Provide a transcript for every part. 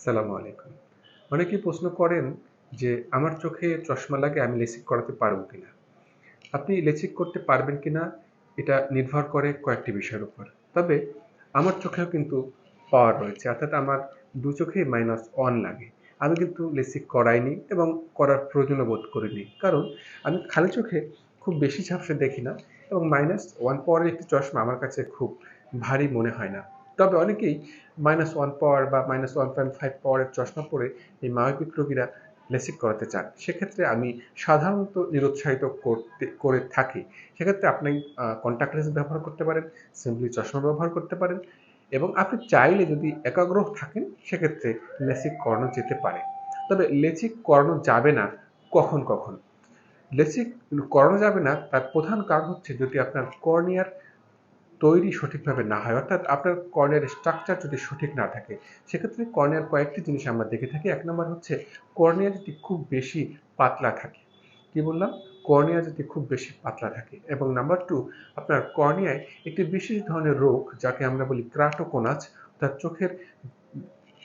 আসসালামু আলাইকুম। অনেকেই প্রশ্ন করেন যে, আমার চোখে চশমা লাগে, আমি লেসিক করাতে পারব কিনা? আপনি লেসিক করতে পারবেন কিনা, এটা নির্ভর করে কয়েকটি বিষয়ের উপর। তবে আমার চোখেও কিন্তু পাওয়ার রয়েছে, অর্থাৎ আমার দু চোখেই মাইনাস ওয়ান লাগে। আমি কিন্তু লেসিক করাইনি এবং করার প্রয়োজনও বোধ করিনি। কারণ আমি খালি চোখে খুব বেশি ঝাপসে দেখি না এবং মাইনাস ওয়ান পাওয়ারের একটি চশমা আমার কাছে খুব ভারী মনে হয় না। তবে অনেকেই মাইনাস ওয়ান পাওয়ার বা মাইনাস ওয়ান পয়েন্ট ফাইভ পাওয়ারের চশমা পরে এই মায়োপিক রোগীরা লেসিক করাতে চান। সেক্ষেত্রে আমি সাধারণত নিরুৎসাহিত করতে, করে থাকি। সেক্ষেত্রে আপনি কন্ট্যাক্ট লেন্স ব্যবহার করতে পারেন সিম্পলি চশমা ব্যবহার করতে পারেন এবং আপনি চাইলে যদি একাগ্রহ থাকেন, সেক্ষেত্রে লেসিক করানো যেতে পারে। তবে লেসিক করানো যাবে না কখন কখন। লেসিক করানো যাবে না, তার প্রধান কারণ হচ্ছে যদি আপনার কর্নিয়ার তৈরি সঠিকভাবে না হয়, অর্থাৎ আপনার কর্নিয়ার স্ট্রাকচার যদি সঠিক না থাকে, সেক্ষেত্রে কর্নিয়ার কয়েকটি জিনিস আমরা দেখে থাকি। এক নম্বর হচ্ছে কর্নিয়া যদি খুব বেশি পাতলা থাকে, কি বললাম? কর্নিয়া যদি খুব বেশি পাতলা থাকে। এবং নাম্বার টু আপনার কর্নিয়ায় একটি বিশেষ ধরনের রোগ, যাকে আমরা বলি ক্রাটোকোনাচ অর্থাৎ চোখের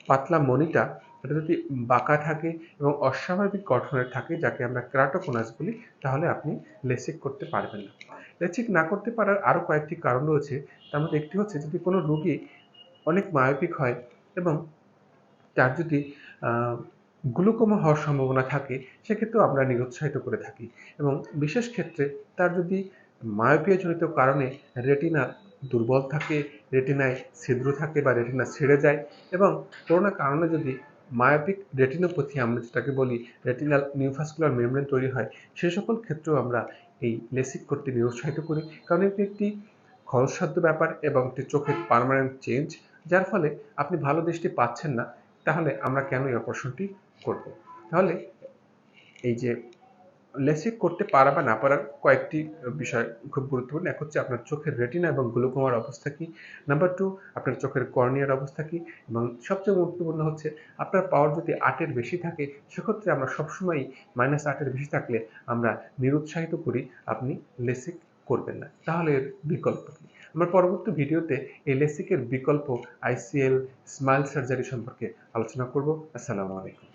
পাতলা মনিটা এটা যদি বাঁকা থাকে এবং অস্বাভাবিক গঠনের থাকে, যাকে আমরা ক্রাটোকোনাস বলি, তাহলে আপনি লেসিক করতে পারবেন না। লেসিক না করতে পারার আরও কয়েকটি কারণ রয়েছে। তার মধ্যে একটি হচ্ছে, যদি কোনো রোগী অনেক মায়োপিক হয় এবং তার যদি গ্লুকোমা হওয়ার সম্ভাবনা থাকে, সেক্ষেত্রেও আমরা নিরুৎসাহিত করে থাকি। এবং বিশেষ ক্ষেত্রে তার যদি মায়োপিয়াজনিত কারণে রেটিনা দুর্বল থাকে, রেটিনায় ছিদ্র থাকে বা রেটিনা ছেড়ে যায় এবং কোনো কারণে যদি মায়োপিক রেটিনোপথি আমরা যেটাকে বলি রেটিনাল নিউফাসকুলার মেমব্রেন তৈরি হয় সেই সকল ক্ষেত্রেও আমরা এই লেসিক করতে নিরুৎসাহিত করি। কারণ এটি একটি খরচসাধ্য ব্যাপার এবং একটি চোখের পারমানেন্ট চেঞ্জ যার ফলে আপনি ভালো দৃষ্টি পাচ্ছেন না, তাহলে আমরা কেন এই অপারেশনটি করব? তাহলে এই যে লেসিক করতে পারা বা না পারার কয়েকটি বিষয় খুব গুরুত্বপূর্ণ। এক হচ্ছে আপনার চোখের রেটিনা এবং গ্লুকোমার অবস্থা কী? নাম্বার টু আপনার চোখের কর্নিয়ার অবস্থা কী? এবং সবচেয়ে গুরুত্বপূর্ণ হচ্ছে আপনার পাওয়ার যদি আটের বেশি থাকে, সেক্ষেত্রে আমরা সবসময়ই মাইনাস আটের বেশি থাকলে আমরা নিরুৎসাহিত করি, আপনি লেসিক করবেন না। তাহলে এর বিকল্প কী? আমরা পরবর্তী ভিডিওতে এই লেসিকের বিকল্প আইসিএল স্মাইল সার্জারি সম্পর্কে আলোচনা করব। আসসালামু আলাইকুম।